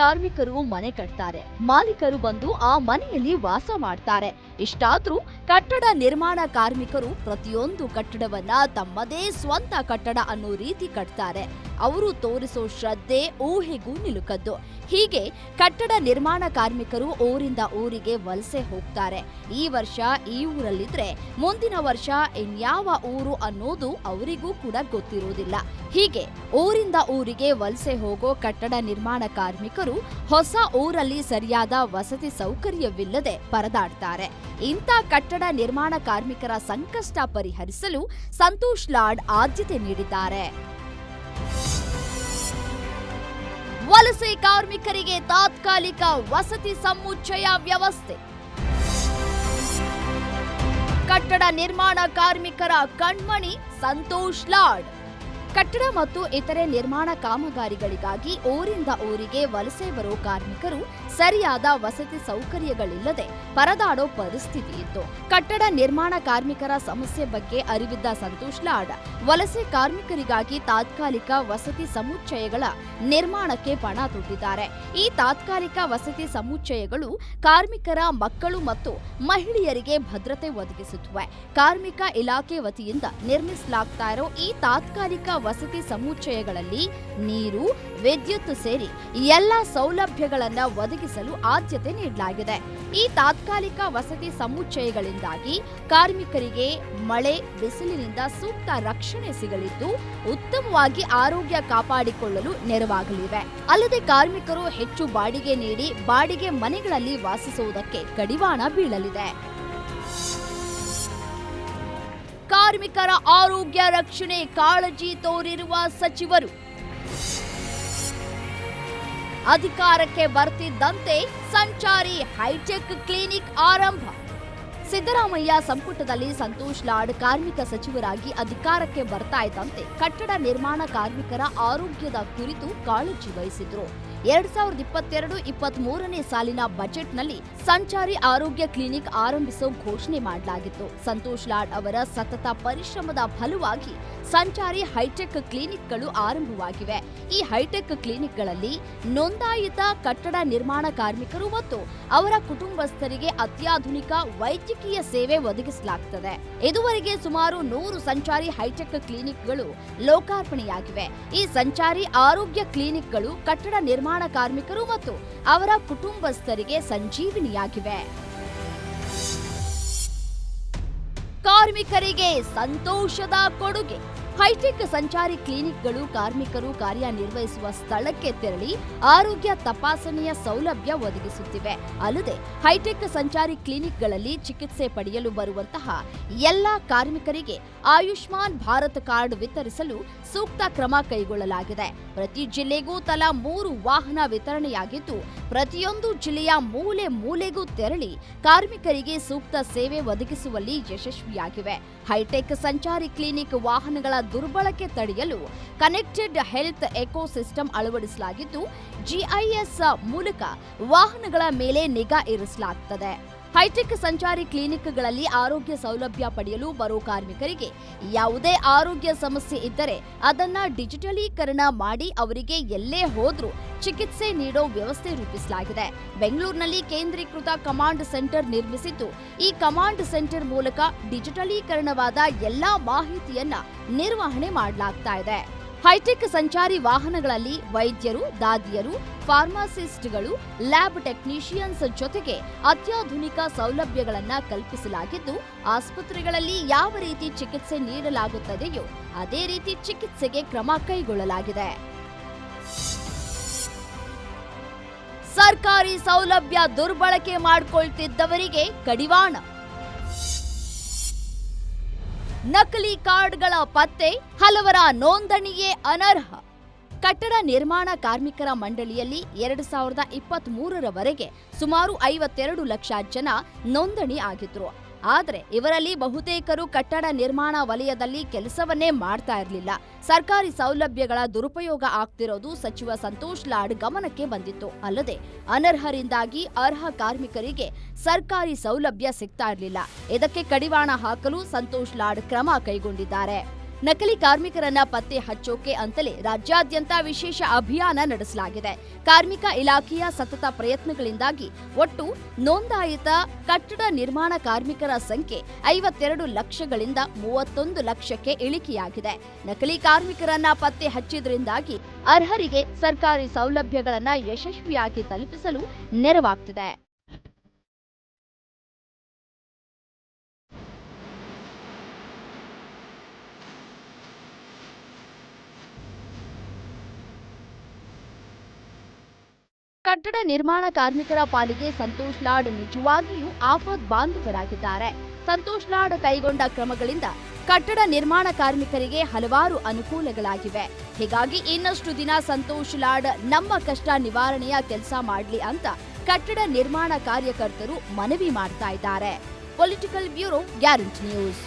ಕಾರ್ಮಿಕರು ಮನೆ ಕಟ್ತಾರೆ. ಮಾಲೀಕರು ಬಂದು ಆ ಮನೆಯಲ್ಲಿ ವಾಸ ಮಾಡ್ತಾರೆ. ಇಷ್ಟಾದ್ರೂ ಕಟ್ಟಡ ನಿರ್ಮಾಣ ಕಾರ್ಮಿಕರು ಪ್ರತಿಯೊಂದು ಕಟ್ಟಡವನ್ನ ತಮ್ಮದೇ ಸ್ವಂತ ಕಟ್ಟಡ ಅನ್ನೋ ರೀತಿ ಕಟ್ತಾರೆ. ಅವರು ತೋರಿಸೋ ಶ್ರದ್ಧೆ ಊಹೆಗೂ ನಿಲುಕದ್ದು. ಹೀಗೆ ಕಟ್ಟಡ ನಿರ್ಮಾಣ ಕಾರ್ಮಿಕರು ಊರಿಂದ ಊರಿಗೆ ವಲಸೆ ಹೋಗ್ತಾರೆ. ಈ ವರ್ಷ ಈ ಊರಲ್ಲಿದ್ರೆ ಮುಂದಿನ ವರ್ಷ ಇನ್ಯಾವ ಊರು ಅನ್ನೋದು ಅವರಿಗೂ ಕೂಡ ಗೊತ್ತಿರುವುದಿಲ್ಲ ಹೀಗೆ ಊರಿಂದ ಊರಿಗೆ ವಲಸೆ ಹೋಗೋ ಕಟ್ಟಡ ನಿರ್ಮಾಣ ಕಾರ್ಮಿಕರು ಹೊಸ ಊರಲ್ಲಿ ಸರಿಯಾದ ವಸತಿ ಸೌಕರ್ಯವಿಲ್ಲದೆ ಪರದಾಡ್ತಾರೆ. ಇಂಥ ಕಟ್ಟಡ ನಿರ್ಮಾಣ ಕಾರ್ಮಿಕರ ಸಂಕಷ್ಟ ಪರಿಹರಿಸಲು ಸಂತೋಷ್ ಲಾಡ್ ಆದ್ಯತೆ ನೀಡಿದ್ದಾರೆ. ವಲಸೆ ಕಾರ್ಮಿಕರಿಗೆ ತಾತ್ಕಾಲಿಕ ವಸತಿ ಸಮುಚ್ಚಯ ವ್ಯವಸ್ಥೆ. ಕಟ್ಟಡ ನಿರ್ಮಾಣ ಕಾರ್ಮಿಕರ ಕಣ್ಮಣಿ ಸಂತೋಷ್ ಲಾಡ್. ಕಟ್ಟಡ ಮತ್ತು ಇತರೆ ನಿರ್ಮಾಣ ಕಾಮಗಾರಿಗಳಿಗಾಗಿ ಊರಿಂದ ಊರಿಗೆ ವಲಸೆ ಬರೋ ಕಾರ್ಮಿಕರು ಸರಿಯಾದ ವಸತಿ ಸೌಕರ್ಯಗಳಿಲ್ಲದೆ ಪರದಾಡೋ ಪರಿಸ್ಥಿತಿ ಇತ್ತು. ಕಟ್ಟಡ ನಿರ್ಮಾಣ ಕಾರ್ಮಿಕರ ಸಮಸ್ಯೆ ಬಗ್ಗೆ ಅರಿವಿದ್ದ ಸಂತೋಷ್ ಲಾಡ್, ವಲಸೆ ಕಾರ್ಮಿಕರಿಗಾಗಿ ತಾತ್ಕಾಲಿಕ ವಸತಿ ಸಮುಚ್ಚಯಗಳ ನಿರ್ಮಾಣಕ್ಕೆ ಪಣ ತೊಟ್ಟಿದ್ದಾರೆ. ಈ ತಾತ್ಕಾಲಿಕ ವಸತಿ ಸಮುಚ್ಚಯಗಳು ಕಾರ್ಮಿಕರ ಮಕ್ಕಳು ಮತ್ತು ಮಹಿಳೆಯರಿಗೆ ಭದ್ರತೆ ಒದಗಿಸುತ್ತವೆ. ಕಾರ್ಮಿಕ ಇಲಾಖೆ ವತಿಯಿಂದ ನಿರ್ಮಿಸಲಾಗ್ತಾ ಇರೋ ಈ ತಾತ್ಕಾಲಿಕ ವಸತಿ ಸಮುಚ್ಚಯಗಳಲ್ಲಿ ನೀರು, ವಿದ್ಯುತ್ ಸೇರಿ ಎಲ್ಲ ಸೌಲಭ್ಯಗಳನ್ನು ಒದಗಿಸಲು ಆದ್ಯತೆ ನೀಡಲಾಗಿದೆ. ಈ ತಾತ್ಕಾಲಿಕ ವಸತಿ ಸಮುಚ್ಚಯಗಳಿಂದಾಗಿ ಕಾರ್ಮಿಕರಿಗೆ ಮಳೆ, ಬಿಸಿಲಿನಿಂದ ಸೂಕ್ತ ರಕ್ಷಣೆ ಸಿಗಲಿದ್ದು, ಉತ್ತಮವಾಗಿ ಆರೋಗ್ಯ ಕಾಪಾಡಿಕೊಳ್ಳಲು ನೆರವಾಗಲಿವೆ. ಅಲ್ಲದೆ ಕಾರ್ಮಿಕರು ಹೆಚ್ಚು ಬಾಡಿಗೆ ನೀಡಿ, ಬಾಡಿಗೆ ಮನೆಗಳಲ್ಲಿ ವಾಸಿಸುವುದಕ್ಕೆ ಕಡಿವಾಣ ಬೀಳಲಿದೆ. ಕಾರ್ಮಿಕರ ಆರೋಗ್ಯ ರಕ್ಷಣೆ ಕಾಳಜಿ ತೋರಿರುವ ಸಚಿವರು. ಅಧಿಕಾರಕ್ಕೆ ಬರ್ತಿದ್ದಂತೆ ಸಂಚಾರಿ ಹೈಟೆಕ್ ಕ್ಲಿನಿಕ್ ಆರಂಭ. ಸಿದ್ದರಾಮಯ್ಯ ಸಂಪುಟದಲ್ಲಿ ಸಂತೋಷ್ ಲಾಡ್ ಕಾರ್ಮಿಕ ಸಚಿವರಾಗಿ ಅಧಿಕಾರಕ್ಕೆ ಬರ್ತಾ ಇದ್ದಂತೆ ಕಟ್ಟಡ ನಿರ್ಮಾಣ ಕಾರ್ಮಿಕರ ಆರೋಗ್ಯದ ಕುರಿತು ಕಾಳಜಿ ವಹಿಸಿದ್ರು. ಎರಡ್ ಸಾವಿರದ ಇಪ್ಪತ್ತೆರಡು ಇಪ್ಪತ್ತ್ ಮೂರನೇ ಸಾಲಿನ ಬಜೆಟ್ನಲ್ಲಿ ಸಂಚಾರಿ ಆರೋಗ್ಯ ಕ್ಲಿನಿಕ್ ಆರಂಭಿಸೋ ಘೋಷಣೆ ಮಾಡಲಾಗಿತ್ತು. ಸಂತೋಷ್ ಲಾಡ್ ಅವರ ಸತತ ಪರಿಶ್ರಮದ ಫಲವಾಗಿ ಸಂಚಾರಿ ಹೈಟೆಕ್ ಕ್ಲಿನಿಕ್ಗಳು ಆರಂಭವಾಗಿವೆ. ಈ ಹೈಟೆಕ್ ಕ್ಲಿನಿಕ್ಗಳಲ್ಲಿ ನೋಂದಾಯಿತ ಕಟ್ಟಡ ನಿರ್ಮಾಣ ಕಾರ್ಮಿಕರು ಮತ್ತು ಅವರ ಕುಟುಂಬಸ್ಥರಿಗೆ ಅತ್ಯಾಧುನಿಕ ವೈದ್ಯಕೀಯ ಸೇವೆ ಒದಗಿಸಲಾಗುತ್ತದೆ ಇದುವರೆಗೆ ಸುಮಾರು ನೂರು ಸಂಚಾರಿ ಹೈಟೆಕ್ ಕ್ಲಿನಿಕ್ಗಳು ಲೋಕಾರ್ಪಣೆಯಾಗಿವೆ. ಈ ಸಂಚಾರಿ ಆರೋಗ್ಯ ಕ್ಲಿನಿಕ್ಗಳು ಕಟ್ಟಡ ನಿರ್ಮಾಣ ಕಾರ್ಮಿಕರು ಮತ್ತು ಅವರ ಕುಟುಂಬಸ್ಥರಿಗೆ ಸಂಜೀವಿನಿಯಾಗಿವೆ. ಕಾರ್ಮಿಕರಿಗೆ ಸಂತೋಷದ ಕೊಡುಗೆ. ಹೈಟೆಕ್ ಸಂಚಾರಿ ಕ್ಲಿನಿಕ್ಗಳು ಕಾರ್ಮಿಕರು ಕಾರ್ಯನಿರ್ವಹಿಸುವ ಸ್ಥಳಕ್ಕೆ ತೆರಳಿ ಆರೋಗ್ಯ ತಪಾಸಣೆಯ ಸೌಲಭ್ಯ ಒದಗಿಸುತ್ತಿವೆ. ಅಲ್ಲದೆ ಹೈಟೆಕ್ ಸಂಚಾರಿ ಕ್ಲಿನಿಕ್ಗಳಲ್ಲಿ ಚಿಕಿತ್ಸೆ ಪಡೆಯಲು ಬರುವಂತಹ ಎಲ್ಲ ಕಾರ್ಮಿಕರಿಗೆ ಆಯುಷ್ಮಾನ್ ಭಾರತ್ ಕಾರ್ಡ್ ವಿತರಿಸಲು ಸೂಕ್ತ ಕ್ರಮ ಕೈಗೊಳ್ಳಲಾಗಿದೆ. ಪ್ರತಿ ಜಿಲ್ಲೆಗೂ ತಲಾ ಮೂರು ವಾಹನ ವಿತರಣೆಯಾಗಿದ್ದು, ಪ್ರತಿಯೊಂದು ಜಿಲ್ಲೆಯ ಮೂಲೆ ಮೂಲೆಗೂ ತೆರಳಿ ಕಾರ್ಮಿಕರಿಗೆ ಸೂಕ್ತ ಸೇವೆ ಒದಗಿಸುವಲ್ಲಿ ಯಶಸ್ವಿಯಾಗಿವೆ. ಹೈಟೆಕ್ ಸಂಚಾರಿ ಕ್ಲಿನಿಕ್ ವಾಹನಗಳ ದುರ್ಬಳಕೆ ತಡೆಯಲು ಕನೆಕ್ಟೆಡ್ ಹೆಲ್ತ್ ಎಕೋಸಿಸ್ಟಮ್ ಅಳವಡಿಸಲಾಗಿದ್ದು ಜಿಐಎಸ್ ಮೂಲಕ ವಾಹನಗಳ ಮೇಲೆ ನಿಗಾ ಇರಿಸಲಾಗುತ್ತದೆ ಹೈಟೆಕ್ ಸಂಚಾರಿ ಕ್ಲಿನಿಕ್ಗಳಲ್ಲಿ ಆರೋಗ್ಯ ಸೌಲಭ್ಯ ಪಡೆಯಲು ಬರೋ ಕಾರ್ಮಿಕರಿಗೆ ಯಾವುದೇ ಆರೋಗ್ಯ ಸಮಸ್ಯೆ ಇದ್ದರೆ ಅದನ್ನ ಡಿಜಿಟಲೀಕರಣ ಮಾಡಿ ಅವರಿಗೆ ಎಲ್ಲೇ ಹೋದ್ರೂ ಚಿಕಿತ್ಸೆ ನೀಡೋ ವ್ಯವಸ್ಥೆ ರೂಪಿಸಲಾಗಿದೆ. ಬೆಂಗಳೂರಿನಲ್ಲಿ ಕೇಂದ್ರೀಕೃತ ಕಮಾಂಡ್ ಸೆಂಟರ್ ನಿರ್ಮಿಸಿದ್ದು, ಈ ಕಮಾಂಡ್ ಸೆಂಟರ್ ಮೂಲಕ ಡಿಜಿಟಲೀಕರಣವಾದ ಎಲ್ಲಾ ಮಾಹಿತಿಯನ್ನ ನಿರ್ವಹಣೆ ಮಾಡಲಾಗ್ತಾ ಇದೆ. ಹೈಟೆಕ್ ಸಂಚಾರಿ ವಾಹನಗಳಲ್ಲಿ ವೈದ್ಯರು, ದಾದಿಯರು, ಫಾರ್ಮಾಸಿಸ್ಟ್ಗಳು, ಲ್ಯಾಬ್ ಟೆಕ್ನಿಷಿಯನ್ಸ್ ಜೊತೆಗೆ ಅತ್ಯಾಧುನಿಕ ಸೌಲಭ್ಯಗಳನ್ನು ಕಲ್ಪಿಸಲಾಗಿದ್ದು, ಆಸ್ಪತ್ರೆಗಳಲ್ಲಿ ಯಾವ ರೀತಿ ಚಿಕಿತ್ಸೆ ನೀಡಲಾಗುತ್ತದೆಯೋ ಅದೇ ರೀತಿ ಚಿಕಿತ್ಸೆಗೆ ಕ್ರಮ ಕೈಗೊಳ್ಳಲಾಗಿದೆ. ಸರ್ಕಾರಿ ಸೌಲಭ್ಯ ದುರ್ಬಳಕೆ ಮಾಡಿಕೊಳ್ತಿದ್ದವರಿಗೆ ಕಡಿವಾಣ. ನಕಲಿ ಕಾರ್ಡ್ಗಳ ಪತ್ತೆ ಹಲವರ ನೋಂದಣಿಯೇ ಅನರ್ಹ. ಕಟ್ಟಡ ನಿರ್ಮಾಣ ಕಾರ್ಮಿಕರ ಮಂಡಳಿಯಲ್ಲಿ ಎರಡು ಸಾವಿರದ ಇಪ್ಪತ್ತ್ ಮೂರರವರೆಗೆ ಸುಮಾರು ಐವತ್ತೆರಡು ಲಕ್ಷ ಜನ ನೋಂದಣಿ ಆಗಿದ್ರು. ಆದರೆ ಇವರಲ್ಲಿ ಬಹುತೇಕರು ಕಟ್ಟಡ ನಿರ್ಮಾಣ ವಲಯದಲ್ಲಿ ಕೆಲಸವನ್ನೇ ಮಾಡ್ತಾ ಇರಲಿಲ್ಲ. ಸರ್ಕಾರಿ ಸೌಲಭ್ಯಗಳ ದುರುಪಯೋಗ ಆಗ್ತಿರೋದು ಸಚಿವ ಸಂತೋಷ್ ಲಾಡ್ ಗಮನಕ್ಕೆ ಬಂದಿತ್ತು. ಅಲ್ಲದೆ ಅನರ್ಹರಿಂದಾಗಿ ಅರ್ಹ ಕಾರ್ಮಿಕರಿಗೆ ಸರ್ಕಾರಿ ಸೌಲಭ್ಯ ಸಿಗ್ತಾ ಇರಲಿಲ್ಲ. ಇದಕ್ಕೆ ಕಡಿವಾಣ ಹಾಕಲು ಸಂತೋಷ್ ಲಾಡ್ ಕ್ರಮ ಕೈಗೊಂಡಿದ್ದಾರೆ. ನಕಲಿ ಕಾರ್ಮಿಕರನ್ನ ಪತ್ತೆ ಹಚ್ಚೋಕೆ ಅಂತಲೇ ರಾಜ್ಯಾದ್ಯಂತ ವಿಶೇಷ ಅಭಿಯಾನ ನಡೆಸಲಾಗಿದೆ. ಕಾರ್ಮಿಕ ಇಲಾಖೆಯ ಸತತ ಪ್ರಯತ್ನಗಳಿಂದಾಗಿ ಒಟ್ಟು ನೋಂದಾಯಿತ ಕಟ್ಟಡ ನಿರ್ಮಾಣ ಕಾರ್ಮಿಕರ ಸಂಖ್ಯೆ ಐವತ್ತೆರಡು ಲಕ್ಷಗಳಿಂದ ಮೂವತ್ತೊಂದು ಲಕ್ಷಕ್ಕೆ ಇಳಿಕೆಯಾಗಿದೆ. ನಕಲಿ ಕಾರ್ಮಿಕರನ್ನ ಪತ್ತೆ ಹಚ್ಚಿದ್ರಿಂದಾಗಿ ಅರ್ಹರಿಗೆ ಸರ್ಕಾರಿ ಸೌಲಭ್ಯಗಳನ್ನು ಯಶಸ್ವಿಯಾಗಿ ತಲುಪಿಸಲು ನೆರವಾಗ್ತಿದೆ. ಕಟ್ಟಡ ನಿರ್ಮಾಣ ಕಾರ್ಮಿಕರ ಪಾಲಿಗೆ ಸಂತೋಷ್ ಲಾಡ್ ನಿಜವಾಗಿಯೂ ಆಫತ್ ಬಾಂಧವರಾಗಿದ್ದಾರೆ. ಸಂತೋಷ್ ಲಾಡ್ ಕೈಗೊಂಡ ಕ್ರಮಗಳಿಂದ ಕಟ್ಟಡ ನಿರ್ಮಾಣ ಕಾರ್ಮಿಕರಿಗೆ ಹಲವಾರು ಅನುಕೂಲಗಳಾಗಿವೆ. ಹೀಗಾಗಿ ಇನ್ನಷ್ಟು ದಿನ ಸಂತೋಷ್ ಲಾಡ್ ನಮ್ಮ ಕಷ್ಟ ನಿವಾರಣೆಯ ಕೆಲಸ ಮಾಡಲಿ ಅಂತ ಕಟ್ಟಡ ನಿರ್ಮಾಣ ಕಾರ್ಯಕರ್ತರು ಮನವಿ ಮಾಡ್ತಾ ಇದ್ದಾರೆ. Political bureau guarantee news.